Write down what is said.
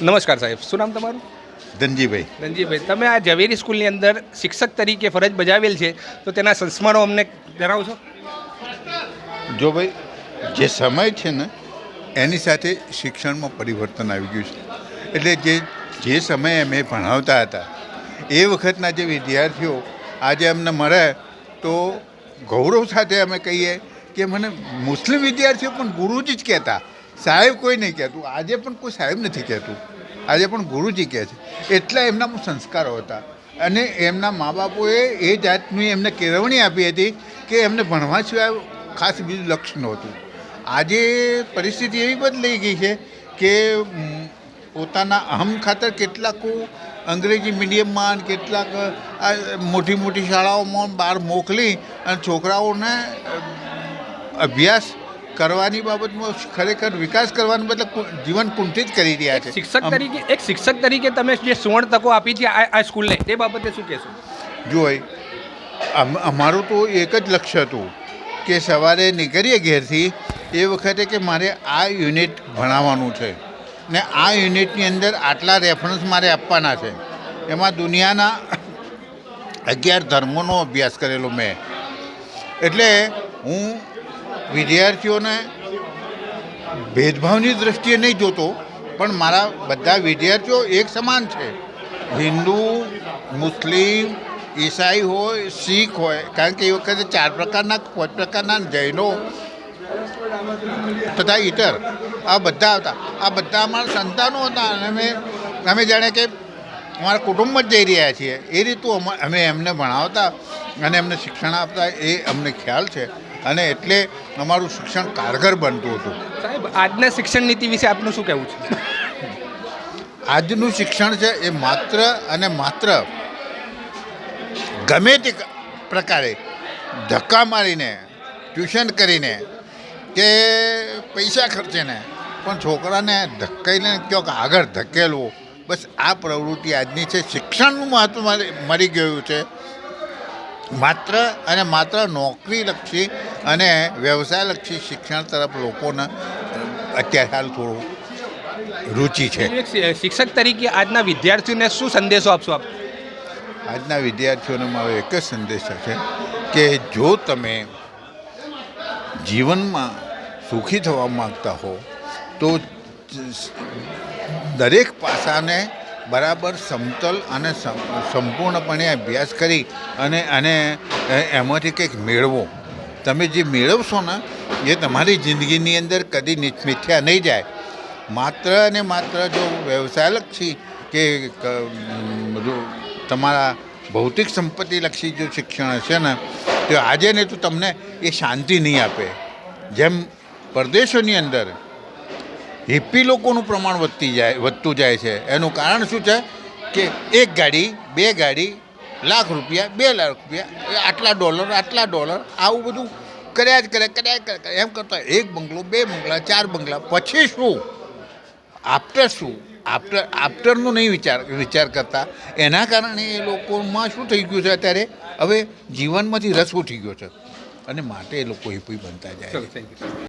નમસ્કાર. સાહેબ શું નામ તમારું? ધનજીભાઈ. ધનજીભાઈ તમે આ ઝવેરી સ્કૂલની અંદર શિક્ષક તરીકે ફરજ બજાવેલ છે તો તેના સંસ્મરણો અમને જણાવશો જો ભાઈ જે સમય છે ને એની સાથે શિક્ષણમાં પરિવર્તન આવી ગયું છે. એટલે જે જે સમયે અમે ભણાવતા હતા એ વખતના જે વિદ્યાર્થીઓ આજે અમને મળે તો ગૌરવ સાથે અમે કહીએ કે મને મુસ્લિમ વિદ્યાર્થીઓ પણ ગુરુજી જ કહેતા. સાહેબ કોઈ નહીં કહેતું. આજે પણ કોઈ સાહેબ નથી કહેતું. આજે પણ ગુરુજી કહે છે. એટલા એમનામાં સંસ્કારો હતા. અને એમના મા બાપોએ એ જાતની એમને કેળવણી આપી હતી કે એમને ભણવા સિવાય ખાસ બીજું લક્ષ્ય નહોતું. આજે પરિસ્થિતિ એવી બદલાઈ ગઈ છે કે પોતાના અહમ ખાતર કેટલાક અંગ્રેજી મીડિયમમાં કેટલાક મોટી મોટી શાળાઓમાં બહાર મોકલી અને છોકરાઓને અભ્યાસ કરવાની બાબતમાં ખરેખર વિકાસ કરવાનું બદલે જીવન કુંઠિત કરી રહ્યા છે. શિક્ષક તરીકે એક શિક્ષક તરીકે તમે જે સુવર્ણ તકો આપી છે આ આ સ્કૂલને તે બાબતે શું કહેશો? જોઈ અમારું તો એક જ લક્ષ્ય હતું કે સવારે નીકળીએ ઘેરથી એ વખતે કે મારે આ યુનિટ ભણાવવાનું છે ને આ યુનિટની અંદર આટલા રેફરન્સ મારે આપવાના છે. એમાં દુનિયાના અગિયાર ધર્મોનો અભ્યાસ કરેલો મેં. એટલે હું વિદ્યાર્થીઓને ભેદભાવની દ્રષ્ટિએ નહીં જોતો, પણ મારા બધા વિદ્યાર્થીઓ એક સમાન છે. હિન્દુ, મુસ્લિમ, ઈસાઈ હોય, શીખ હોય, કારણ કે એ વખતે ચાર પ્રકારના, પાંચ પ્રકારના જૈનો તથા ઈતર. આ બધા હતા. આ બધા અમારા સંતાનો હતા અને અમે અમે જાણે કે અમારા કુટુંબ જ જઈ રહ્યા છીએ. એ રીતું અમે એમને ભણાવતા અને એમને શિક્ષણ આપતા, એ અમને ખ્યાલ છે. અને એટલે અમારું શિક્ષણ કારગર બનતું હતું. સાહેબ આજના શિક્ષણ નીતિ વિશે આપનું શું કહેવું છે? આજનું શિક્ષણ છે એ માત્ર અને માત્ર ગમે તે પ્રકારે ધક્કા મારીને ટ્યુશન કરીને કે પૈસા ખર્ચીને પણ છોકરાને ધક્કાઈને ક્યાંક આગળ ધકેલવું બસ આ પ્રવૃત્તિ આજની છે. શિક્ષણનું મહત્ત્વ મરી- ગયું છે. માત્ર અને માત્ર નોકરીલક્ષી અને વ્યવસાયલક્ષી શિક્ષણ તરફ લોકોને અત્યારે હાલ થોડું રુચિ છે. શિક્ષક તરીકે આજના વિદ્યાર્થીઓને શું સંદેશો આપશો આપ? આજના વિદ્યાર્થીઓને મારો એક જ સંદેશ છે કે જો તમે જીવનમાં સુખી થવા માગતા હો તો દરેક પાસાને બરાબર સમતલ અને સંપૂર્ણપણે અભ્યાસ કરી અને અને એમાંથી કંઈક મેળવો. તમે જે મેળવશો ને, એ તમારી જિંદગીની અંદર કદી મિથ્યા નહીં જાય. માત્ર ને માત્ર જો વ્યવસાયલક્ષી કે તમારા ભૌતિક સંપત્તિલક્ષી જો શિક્ષણ હશે ને, તો આજે ને તો તમને એ શાંતિ નહીં આપે. જેમ પરદેશોની અંદર હિપ્પી લોકોનું પ્રમાણ વધતી જાય, વધતું જાય છે. એનું કારણ શું છે કે એક ગાડી, બે ગાડી લાખ રૂપિયા, બે લાખ રૂપિયા આટલા ડોલર આટલા ડોલર, આવું બધું કર્યા જ કર્યા કર્યા કર્યા. એમ કરતાં એક બંગલો, બે બંગલા, ચાર બંગલા, પછી શું? આફ્ટર શું? આફ્ટર આફ્ટરનો નહીં વિચાર વિચાર કરતા. એના કારણે એ લોકોમાં શું થઈ ગયું છે અત્યારે? હવે જીવનમાંથી રસ ઉઠી ગયો છે. અને માટે એ લોકો હિપી બનતા જાય